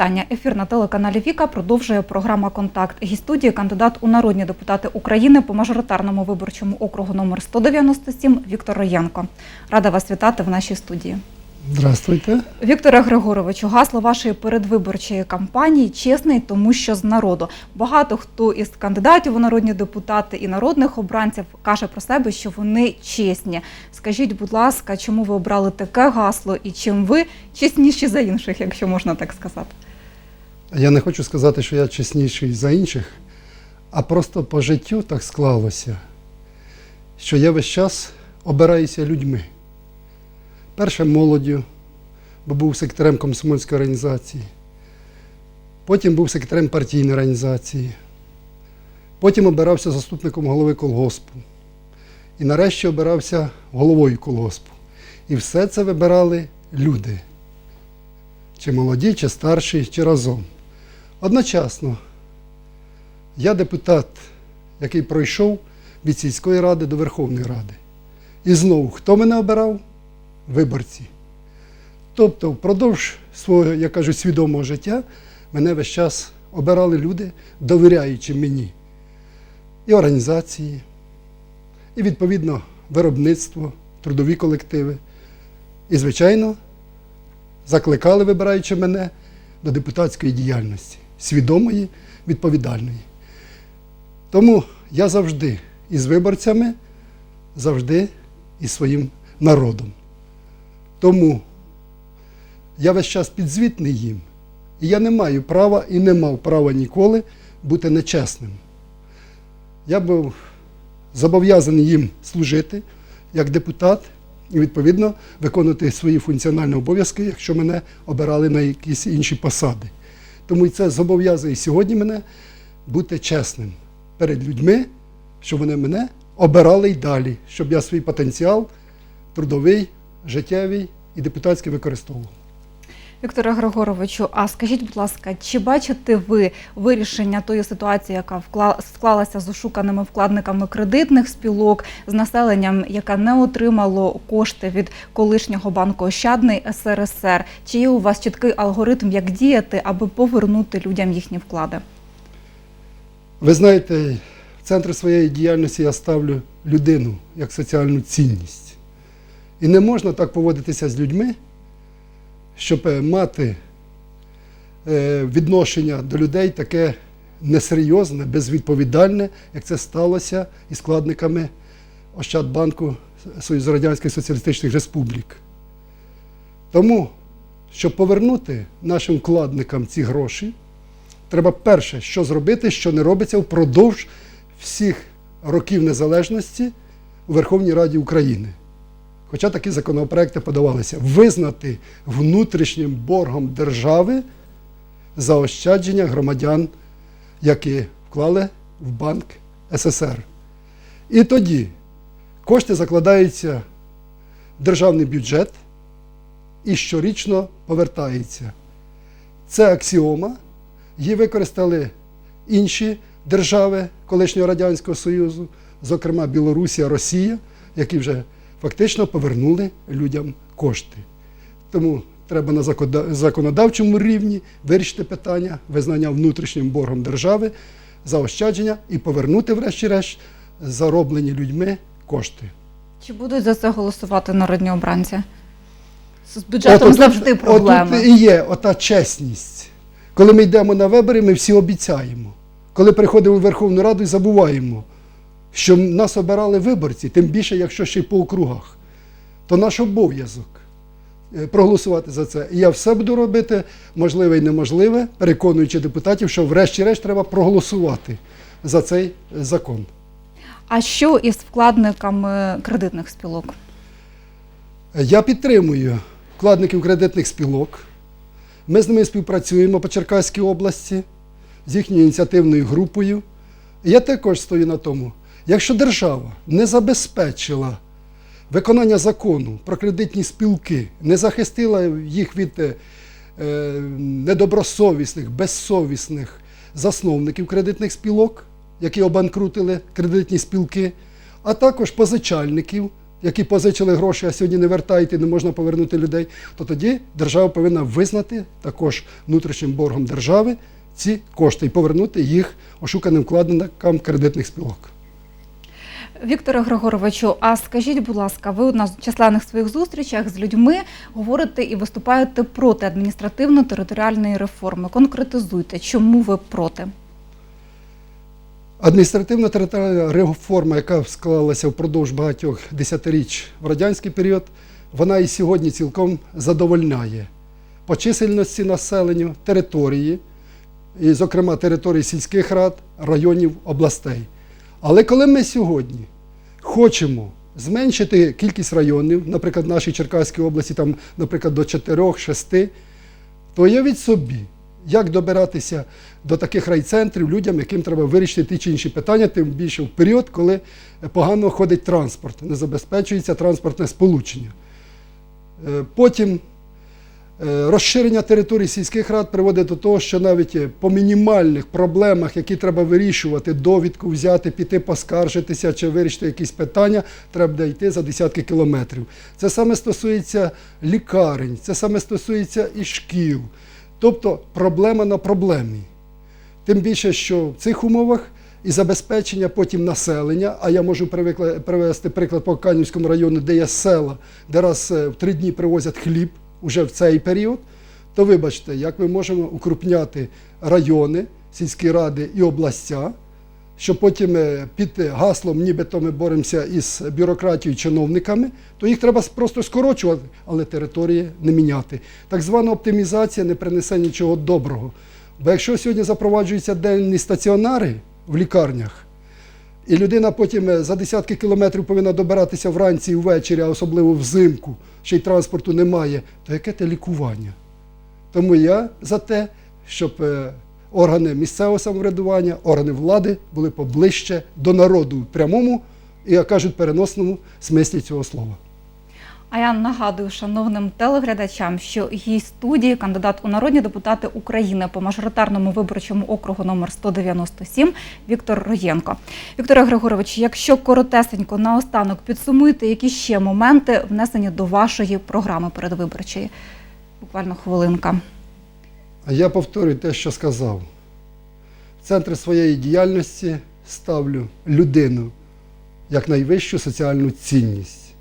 Вітання. Ефір на телеканалі Віка продовжує програма Контакт. Гість студії кандидат у народні депутати України по мажоритарному виборчому округу номер 197 Віктор Роянко. Рада вас вітати в нашій студії. Здравствуйте. Вікторе Григоровичу, гасло вашої передвиборчої кампанії чесний, тому що з народу. Багато хто із кандидатів у народні депутати і народних обранців каже про себе, що вони чесні. Скажіть, будь ласка, чому ви обрали таке гасло і чим ви чесніші за інших, якщо можна так сказати? Я не хочу сказати, що я чесніший за інших, а просто по життю так склалося, що я весь час обираюся людьми. Перше молоддю, бо був секретарем комсомольської організації. Потім був секретарем партійної організації. Потім обирався заступником голови колгоспу. І нарешті обирався головою колгоспу. І все це вибирали люди. Чи молоді, чи старші, чи разом. Одночасно я депутат, який пройшов від сільської ради до Верховної Ради. І знову, хто мене обирав? Виборці. Тобто, впродовж свого, я кажу, свідомого життя мене весь час обирали люди, довіряючи мені. І організації, і відповідно виробництво, трудові колективи. І, звичайно, закликали, вибираючи мене, до депутатської діяльності, свідомої, відповідальної. Тому я завжди із виборцями, завжди із своїм народом. Тому я весь час підзвітний їм, і я не маю права і не мав права ніколи бути нечесним. Я був зобов'язаний їм служити як депутат і, відповідно, виконувати свої функціональні обов'язки, якщо мене обирали на якісь інші посади. Тому і це зобов'язує сьогодні мене бути чесним перед людьми, щоб вони мене обирали й далі, щоб я свій потенціал трудовий, життєвий і депутатський використовував. Вікторе Григоровичу, а скажіть, будь ласка, чи бачите ви вирішення тої ситуації, яка склалася з ошуканими вкладниками кредитних спілок, з населенням, яке не отримало кошти від колишнього банку Ощадний СРСР? Чи є у вас чіткий алгоритм, як діяти, аби повернути людям їхні вклади? Ви знаєте, в центр своєї діяльності я ставлю людину як соціальну цінність. І не можна так поводитися з людьми, щоб е, мати е, відношення до людей таке несерйозне, безвідповідальне, як це сталося із складниками Ощадбанку Союзу Радянських Соціалістичних Республік. Тому, щоб повернути нашим вкладникам ці гроші, треба перше, що зробити, що не робиться впродовж всіх років незалежності у Верховній Раді України. Хоча такі законопроекти подавалися, визнати внутрішнім боргом держави заощадження громадян, які вклали в банк СССР. І тоді кошти закладаються в державний бюджет і щорічно повертаються. Це аксіома, її використали інші держави колишнього Радянського Союзу, зокрема Білорусія, Росія, які вже фактично повернули людям кошти. Тому треба на законодавчому рівні вирішити питання визнання внутрішнім боргом держави, заощадження і повернути, врешті-решт, зароблені людьми кошти. Чи будуть за це голосувати народні обранці? З бюджетом Отут- завжди проблеми. Отут і є ота чесність. Коли ми йдемо на вибори, ми всі обіцяємо. Коли приходимо в Верховну Раду і забуваємо, що нас обирали виборці, тим більше, якщо ще й по округах, то наш обов'язок е, проголосувати за це. І я все буду робити, можливе і неможливе, переконуючи депутатів, що врешті-решт треба проголосувати за цей е, закон. А що із вкладниками кредитних спілок? Я підтримую вкладників кредитних спілок. Ми з ними співпрацюємо по Черкаській області з їхньою ініціативною групою. Я також стою на тому, якщо держава не забезпечила виконання закону про кредитні спілки, не захистила їх від е, е, недобросовісних, безсовісних засновників кредитних спілок, які обанкрутили кредитні спілки, а також позичальників, які позичили гроші, а сьогодні не вертають і не можна повернути людей, то тоді держава повинна визнати також внутрішнім боргом держави ці кошти і повернути їх ошуканим вкладникам кредитних спілок. Вікторе Григоровичу, а скажіть, будь ласка, ви на численних своїх зустрічах з людьми говорите і виступаєте проти адміністративно-територіальної реформи. Конкретизуйте, чому ви проти? Адміністративна територіальна реформа, яка склалася впродовж багатьох десятиріч в радянський період, вона і сьогодні цілком задовольняє по чисельності населення, території, і, зокрема, території сільських рад, районів, областей. Але коли ми сьогодні хочемо зменшити кількість районів, наприклад, в нашій Черкаській області, там, наприклад, до 4-6, то уявіть собі, як добиратися до таких райцентрів людям, яким треба вирішити ті чи інші питання, тим більше в період, коли погано ходить транспорт, не забезпечується транспортне сполучення. Е, Потім розширення територій сільських рад приводить до того, що навіть е, по мінімальних проблемах, які треба вирішувати, довідку взяти, піти поскаржитися чи вирішити якісь питання, треба буде йти за десятки кілометрів. Це саме стосується лікарень, це саме стосується і шкіл. Тобто проблема на проблемі. Тим більше, що в цих умовах і забезпечення потім населення, а я можу привести приклад по Канівському району, де є села, де раз е, в три дні привозять хліб уже в цей період, то вибачте, як ми можемо укрупняти райони, сільські ради і областя, що потім е, під гаслом, нібито ми боремося із бюрократією чиновниками, то їх треба просто скорочувати, але території не міняти. Так звана оптимізація не принесе нічого доброго. Бо якщо сьогодні запроваджуються денні стаціонари в лікарнях, і людина потім е, за десятки кілометрів повинна добиратися вранці і ввечері, а особливо взимку, ще й транспорту немає, то яке те лікування? Тому я за те, щоб е, органи місцевого самоврядування, органи влади були поближче до народу в прямому і, як кажуть, переносному смислі цього слова. А я нагадую шановним телеглядачам, що гість студії кандидат у народні депутати України по мажоритарному виборчому округу номер 197 Віктор Роєнко. Вікторе Григорович, якщо коротесенько наостанок підсумуєте, які ще моменти внесені до вашої програми передвиборчої? Буквально хвилинка. А я повторюю те, що сказав. В центр своєї діяльності ставлю людину як найвищу соціальну цінність.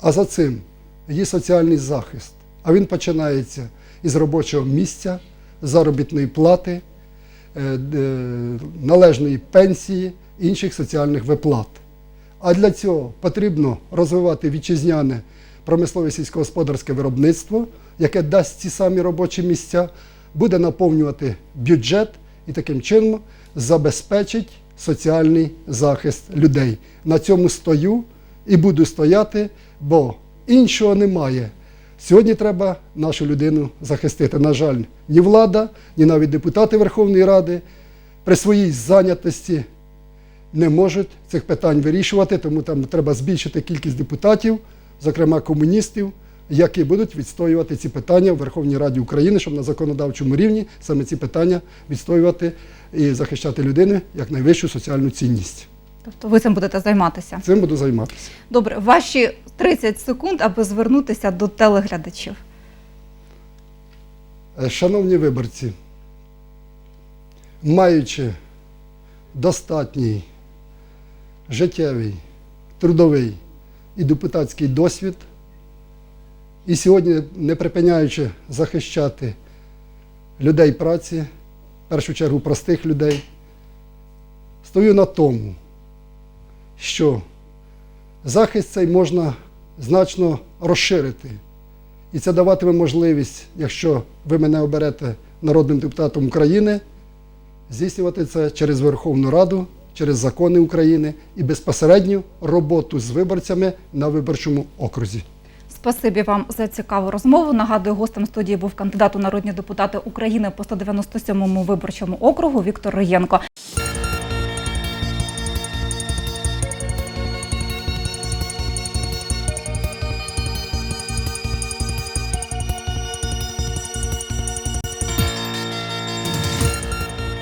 А за цим її соціальний захист. А він починається із робочого місця, заробітної плати, е, належної пенсії, інших соціальних виплат. А для цього потрібно розвивати вітчизняне промислове сільськогосподарське виробництво, яке дасть ці самі робочі місця, буде наповнювати бюджет і таким чином забезпечить соціальний захист людей. На цьому стою і буду стояти, бо іншого немає. Сьогодні треба нашу людину захистити. На жаль, ні влада, ні навіть депутати Верховної Ради при своїй зайнятості не можуть цих питань вирішувати, тому там треба збільшити кількість депутатів, зокрема комуністів, які будуть відстоювати ці питання в Верховній Раді України, щоб на законодавчому рівні саме ці питання відстоювати і захищати людину як найвищу соціальну цінність. Тобто ви цим будете займатися. Цим буду займатися. Добре, ваші 30 секунд, аби звернутися до телеглядачів. Е, Шановні виборці, маючи достатній життєвий, трудовий і депутатський досвід, і сьогодні не припиняючи захищати людей праці, в першу чергу простих людей, стою на тому, що захист цей можна значно розширити. І це даватиме можливість, якщо ви мене оберете народним депутатом України, здійснювати це через Верховну Раду, через закони України і безпосередню роботу з виборцями на виборчому окрузі. Спасибі вам за цікаву розмову. Нагадую, гостем студії був кандидат у народні депутати України по 197-му виборчому округу Віктор Роєнко.